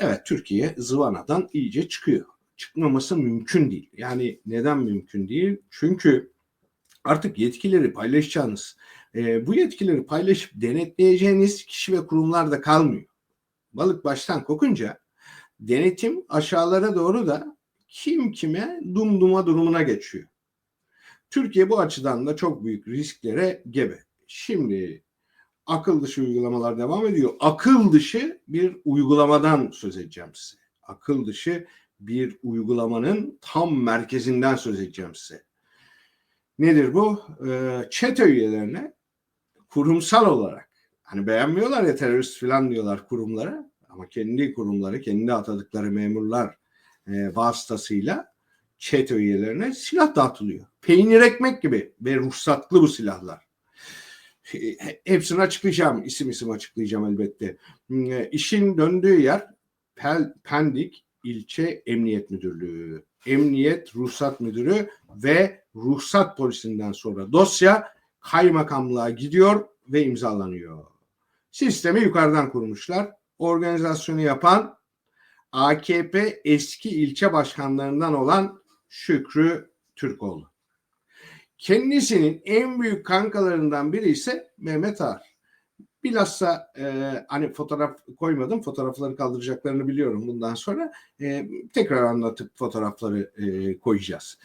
Evet Türkiye zıvanadan iyice çıkıyor. Çıkmaması mümkün değil. Yani neden mümkün değil? Çünkü artık yetkileri paylaşacağınız, e, bu yetkileri paylaşıp denetleyeceğiniz kişi ve kurumlar da kalmıyor. Balık baştan kokunca denetim aşağılara doğru da kim kime dumduma durumuna geçiyor. Türkiye bu açıdan da çok büyük risklere gebe. Şimdi akıl dışı uygulamalar devam ediyor. Akıl dışı bir uygulamadan söz edeceğim size. Akıl dışı bir uygulamanın tam merkezinden söz edeceğim size. Nedir bu? Ee, çete üyelerine kurumsal olarak hani beğenmiyorlar ya terörist falan diyorlar kurumlara ama kendi kurumları, kendi atadıkları memurlar e, vasıtasıyla çete üyelerine silah dağıtılıyor. Peynir ekmek gibi ve ruhsatlı bu silahlar. Hepsini açıklayacağım. isim isim açıklayacağım elbette. İşin döndüğü yer Pendik İlçe Emniyet Müdürlüğü. Emniyet Ruhsat Müdürü ve Ruhsat Polisinden sonra dosya kaymakamlığa gidiyor ve imzalanıyor. Sistemi yukarıdan kurmuşlar. Organizasyonu yapan AKP eski ilçe başkanlarından olan Şükrü Türkoğlu. Kendisinin en büyük kankalarından biri ise Mehmet Ağar. Bilhassa e, hani fotoğraf koymadım. Fotoğrafları kaldıracaklarını biliyorum bundan sonra. E, tekrar anlatıp fotoğrafları e, koyacağız.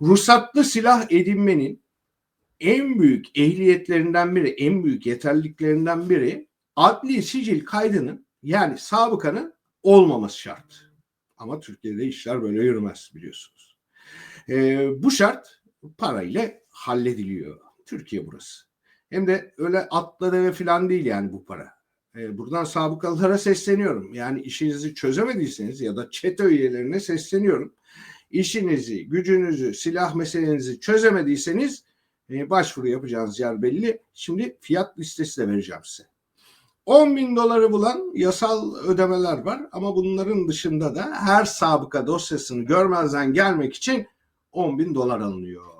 Ruhsatlı silah edinmenin en büyük ehliyetlerinden biri, en büyük yeterliliklerinden biri adli sicil kaydının yani sabıkanın olmaması şart. Ama Türkiye'de işler böyle yürümez biliyorsunuz. E, bu şart parayla hallediliyor. Türkiye burası. Hem de öyle atla deve falan değil yani bu para. E, buradan sabıkalılara sesleniyorum. Yani işinizi çözemediyseniz ya da çete üyelerine sesleniyorum. İşinizi, gücünüzü, silah meselenizi çözemediyseniz e, başvuru yapacağınız yer belli. Şimdi fiyat listesi de vereceğim size. 10 bin doları bulan yasal ödemeler var ama bunların dışında da her sabıka dosyasını görmezden gelmek için 10 bin dolar alınıyor.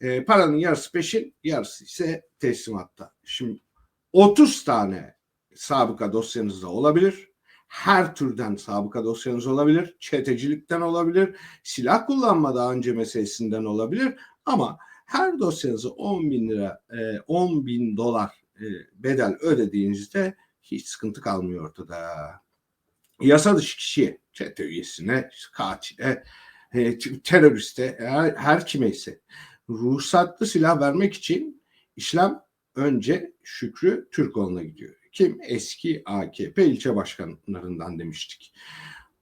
E, paranın yarısı peşin, yarısı ise teslimatta. Şimdi 30 tane sabıka dosyanızda olabilir. Her türden sabıka dosyanız olabilir. Çetecilikten olabilir. Silah kullanma daha önce meselesinden olabilir. Ama her dosyanızı 10 bin lira, 10 bin dolar e, bedel ödediğinizde hiç sıkıntı kalmıyor ortada. Yasa dışı kişiye, çete üyesine, katile, e, teröriste, her, her kime ise ruhsatlı silah vermek için işlem önce Şükrü Türkoğlu'na gidiyor. Kim? Eski AKP ilçe başkanlarından demiştik.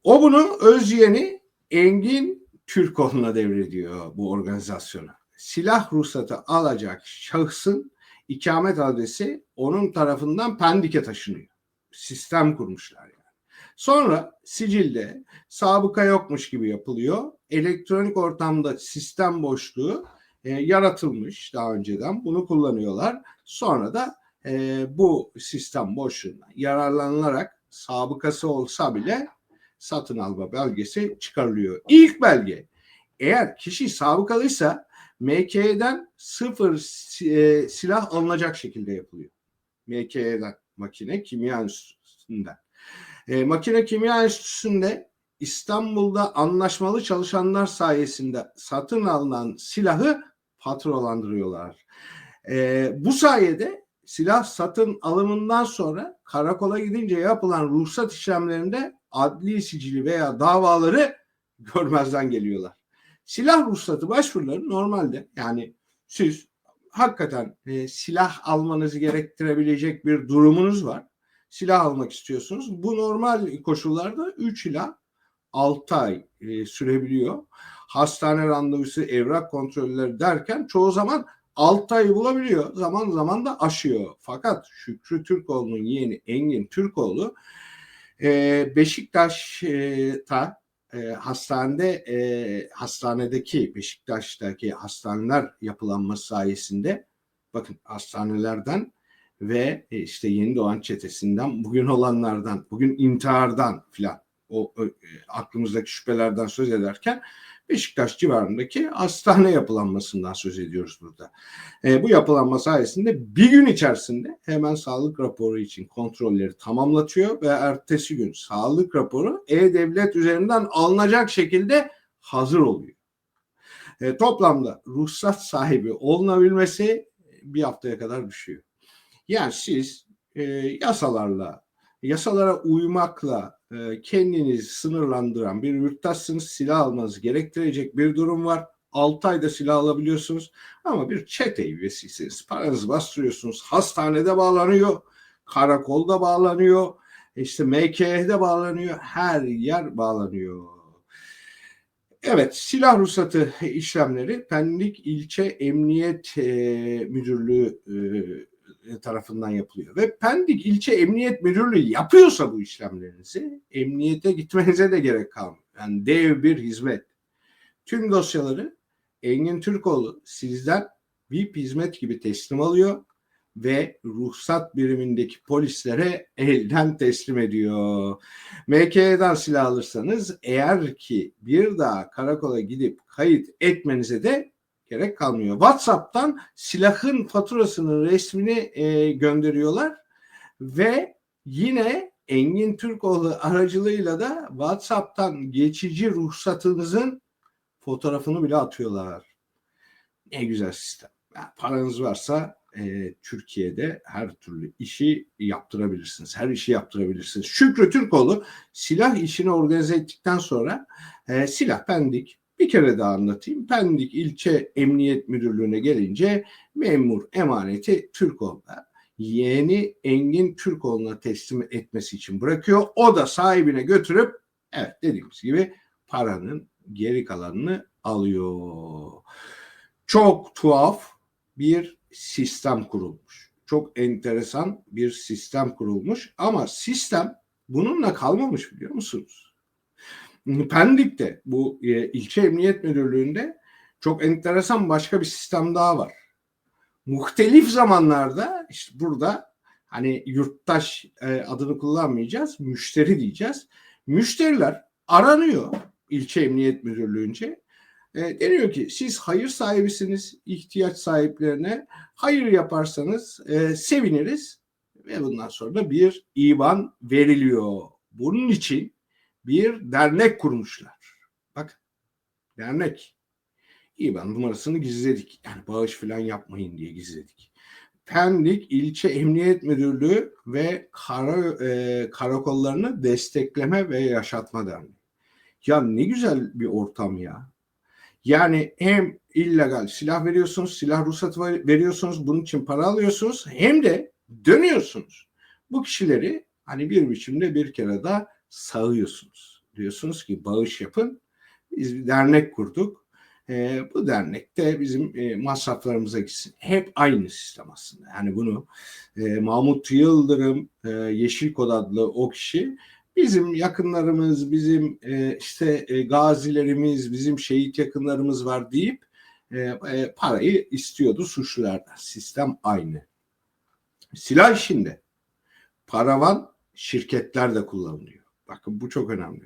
O bunu öz yeğeni Engin Türkoğlu'na devrediyor bu organizasyonu. Silah ruhsatı alacak şahsın ikamet adresi onun tarafından Pendik'e taşınıyor. Sistem kurmuşlar yani. Sonra sicilde sabıka yokmuş gibi yapılıyor. Elektronik ortamda sistem boşluğu e, yaratılmış daha önceden. Bunu kullanıyorlar. Sonra da e, bu sistem boşluğundan yararlanılarak sabıkası olsa bile satın alma belgesi çıkarılıyor. İlk belge eğer kişi sabıkalıysa MK'den sıfır e, silah alınacak şekilde yapılıyor. MK'den makine kimya enstitüsünden. E, makine kimya enstitüsünde İstanbul'da anlaşmalı çalışanlar sayesinde satın alınan silahı faturalandırıyorlar. E, bu sayede silah satın alımından sonra karakola gidince yapılan ruhsat işlemlerinde adli sicili veya davaları görmezden geliyorlar. Silah ruhsatı başvuruları normalde yani siz hakikaten e, silah almanızı gerektirebilecek bir durumunuz var. Silah almak istiyorsunuz. Bu normal koşullarda 3 ila 6 ay e, sürebiliyor. Hastane randevusu, evrak kontrolleri derken çoğu zaman 6 ayı bulabiliyor. Zaman zaman da aşıyor. Fakat Şükrü Türkoğlu'nun yeğeni Engin Türkoğlu e, Beşiktaş'ta e, hastanede e, hastanedeki Beşiktaş'taki hastaneler yapılanması sayesinde bakın hastanelerden ve e, işte yeni doğan çetesinden bugün olanlardan bugün intihardan filan o, o e, aklımızdaki şüphelerden söz ederken Beşiktaş civarındaki hastane yapılanmasından söz ediyoruz burada. E, bu yapılanma sayesinde bir gün içerisinde hemen sağlık raporu için kontrolleri tamamlatıyor ve ertesi gün sağlık raporu e-devlet üzerinden alınacak şekilde hazır oluyor. E, toplamda ruhsat sahibi olunabilmesi bir haftaya kadar düşüyor. Yani siz e, yasalarla, yasalara uymakla e, kendinizi sınırlandıran bir yurttaşsınız, silah almanız gerektirecek bir durum var. 6 ayda silah alabiliyorsunuz ama bir çete üyesiyseniz paranızı bastırıyorsunuz. Hastanede bağlanıyor, karakolda bağlanıyor, işte MK'de bağlanıyor, her yer bağlanıyor. Evet, silah ruhsatı işlemleri Pendik İlçe Emniyet e, Müdürlüğü e, tarafından yapılıyor. Ve Pendik İlçe Emniyet Müdürlüğü yapıyorsa bu işlemlerinizi emniyete gitmenize de gerek kalmıyor. Yani dev bir hizmet. Tüm dosyaları Engin Türkoğlu sizden VIP hizmet gibi teslim alıyor ve ruhsat birimindeki polislere elden teslim ediyor. MK'den silah alırsanız eğer ki bir daha karakola gidip kayıt etmenize de gerek kalmıyor. WhatsApp'tan silahın faturasının resmini e, gönderiyorlar ve yine Engin Türkoğlu aracılığıyla da WhatsApp'tan geçici ruhsatınızın fotoğrafını bile atıyorlar. Ne güzel sistem. Yani paranız varsa e, Türkiye'de her türlü işi yaptırabilirsiniz. Her işi yaptırabilirsiniz. Şükrü Türkoğlu silah işini organize ettikten sonra e, silah pendik bir kere daha anlatayım. Pendik İlçe Emniyet Müdürlüğü'ne gelince memur emaneti Türkoğlu'na yeğeni Engin Türkoğlu'na teslim etmesi için bırakıyor. O da sahibine götürüp evet dediğimiz gibi paranın geri kalanını alıyor. Çok tuhaf bir sistem kurulmuş. Çok enteresan bir sistem kurulmuş ama sistem bununla kalmamış biliyor musunuz? Pendik'te bu e, ilçe emniyet müdürlüğünde çok enteresan başka bir sistem daha var. Muhtelif zamanlarda işte burada hani yurttaş e, adını kullanmayacağız, müşteri diyeceğiz. Müşteriler aranıyor ilçe emniyet müdürlüğünce e, deniyor ki siz hayır sahibisiniz ihtiyaç sahiplerine hayır yaparsanız e, seviniriz ve bundan sonra da bir IBAN veriliyor. Bunun için bir dernek kurmuşlar. Bak dernek. IBAN numarasını gizledik. Yani bağış falan yapmayın diye gizledik. Pendik İlçe Emniyet Müdürlüğü ve kara, e, karakollarını destekleme ve yaşatma derneği. Ya ne güzel bir ortam ya. Yani hem illegal silah veriyorsunuz, silah ruhsatı veriyorsunuz, bunun için para alıyorsunuz hem de dönüyorsunuz. Bu kişileri hani bir biçimde bir kere daha sağıyorsunuz. Diyorsunuz ki bağış yapın. Biz bir dernek kurduk. E, bu dernekte bizim e, masraflarımıza gitsin. Hep aynı sistem aslında. Yani bunu e, Mahmut Yıldırım, e, Yeşil Kod adlı o kişi bizim yakınlarımız, bizim e, işte e, gazilerimiz, bizim şehit yakınlarımız var deyip e, e, parayı istiyordu suçlulardan. Sistem aynı. Silah işinde paravan şirketler de kullanılıyor. Bakın bu çok önemli.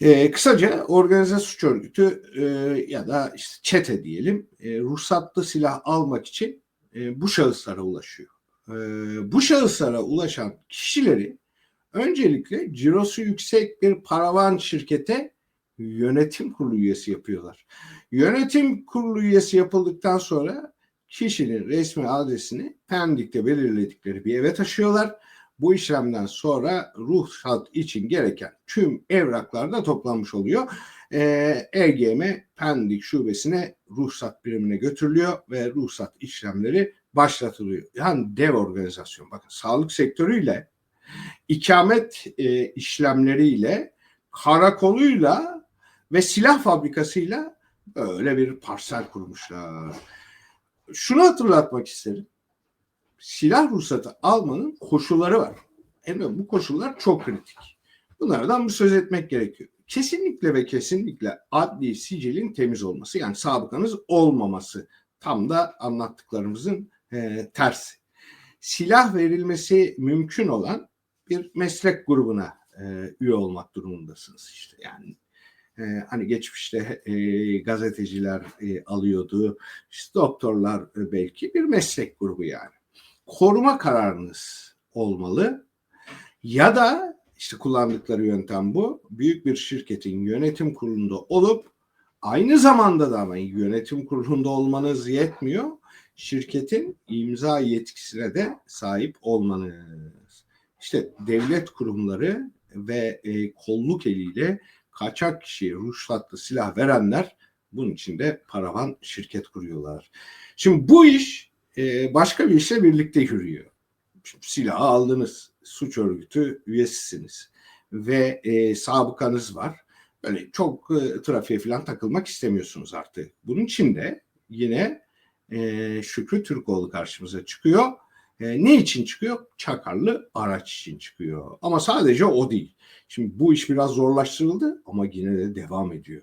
E, kısaca organize suç örgütü e, ya da işte çete diyelim e, ruhsatlı silah almak için e, bu şahıslara ulaşıyor. E, bu şahıslara ulaşan kişileri öncelikle cirosu yüksek bir paravan şirkete yönetim kurulu üyesi yapıyorlar. Yönetim kurulu üyesi yapıldıktan sonra kişinin resmi adresini Pendik'te belirledikleri bir eve taşıyorlar bu işlemden sonra ruhsat için gereken tüm evraklar da toplanmış oluyor. Ee, EGM Pendik şubesine ruhsat birimine götürülüyor ve ruhsat işlemleri başlatılıyor. Yani dev organizasyon. Bakın sağlık sektörüyle ikamet e, işlemleriyle karakoluyla ve silah fabrikasıyla öyle bir parsel kurmuşlar. Şunu hatırlatmak isterim silah ruhsatı almanın koşulları var. Evet, bu koşullar çok kritik. Bunlardan bir söz etmek gerekiyor. Kesinlikle ve kesinlikle adli sicilin temiz olması yani sabıkanız olmaması tam da anlattıklarımızın e, tersi. Silah verilmesi mümkün olan bir meslek grubuna e, üye olmak durumundasınız işte yani. E, hani geçmişte e, gazeteciler e, alıyordu, işte doktorlar e, belki bir meslek grubu yani. Koruma kararınız olmalı ya da işte kullandıkları yöntem bu. Büyük bir şirketin yönetim kurulunda olup aynı zamanda da ama yönetim kurulunda olmanız yetmiyor. Şirketin imza yetkisine de sahip olmanız. İşte devlet kurumları ve e, kolluk eliyle kaçak kişiye ruhsatlı silah verenler bunun için de paravan şirket kuruyorlar. Şimdi bu iş e, başka bir işle birlikte yürüyor. Şimdi silahı aldınız, suç örgütü üyesisiniz ve e, sabıkanız var. Böyle çok e, trafiğe falan takılmak istemiyorsunuz artık. Bunun için de yine e, Şükrü Türkoğlu karşımıza çıkıyor. E, ne için çıkıyor? Çakarlı araç için çıkıyor. Ama sadece o değil. Şimdi bu iş biraz zorlaştırıldı ama yine de devam ediyor.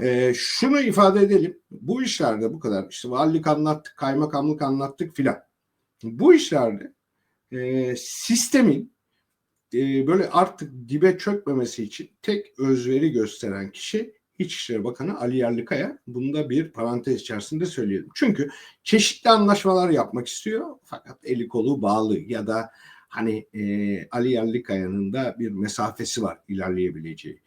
E, şunu ifade edelim. Bu işlerde bu kadar işte valilik anlattık, kaymakamlık anlattık filan. Bu işlerde e, sistemin e, böyle artık dibe çökmemesi için tek özveri gösteren kişi İçişleri Bakanı Ali Yerlikaya. Bunu da bir parantez içerisinde söyleyelim. Çünkü çeşitli anlaşmalar yapmak istiyor fakat eli kolu bağlı ya da hani e, Ali Yerlikaya'nın da bir mesafesi var ilerleyebileceği.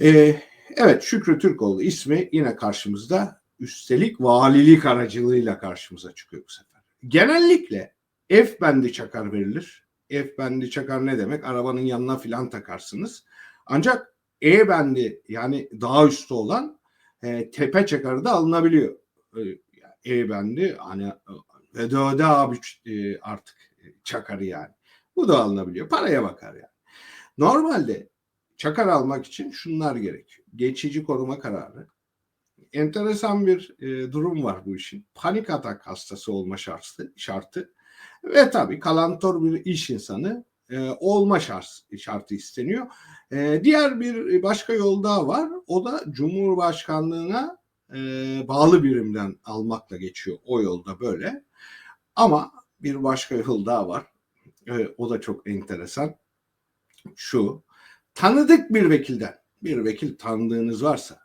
E, evet Şükrü Türkoğlu ismi yine karşımızda üstelik valilik aracılığıyla karşımıza çıkıyor bu sefer. Genellikle F bendi çakar verilir. F bendi çakar ne demek? Arabanın yanına filan takarsınız. Ancak E bendi yani daha üstte olan e, tepe çakarı da alınabiliyor. E, e bendi hani öde öde abi e, artık çakarı yani. Bu da alınabiliyor. Paraya bakar yani. Normalde çakar almak için şunlar gerekiyor. Geçici koruma kararı. Enteresan bir e, durum var bu işin. Panik atak hastası olma şartı. şartı ve tabii kalantor bir iş insanı e, olma şart, şartı isteniyor. E, diğer bir başka yol daha var. O da Cumhurbaşkanlığına e, bağlı birimden almakla geçiyor. O yolda böyle. Ama bir başka yol daha var. E, o da çok enteresan. Şu, tanıdık bir vekilden, bir vekil tanıdığınız varsa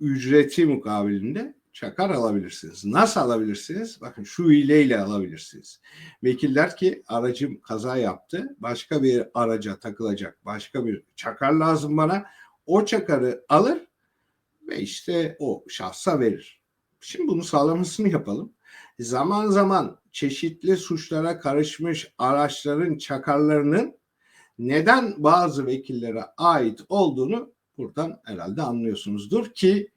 ücreti mukabilinde çakar alabilirsiniz. Nasıl alabilirsiniz? Bakın şu hileyle alabilirsiniz. Vekiller ki aracım kaza yaptı. Başka bir araca takılacak başka bir çakar lazım bana. O çakarı alır ve işte o şahsa verir. Şimdi bunu sağlamasını yapalım. Zaman zaman çeşitli suçlara karışmış araçların çakarlarının neden bazı vekillere ait olduğunu buradan herhalde anlıyorsunuzdur ki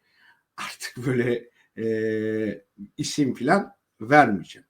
artık böyle e, isim filan vermeyeceğim.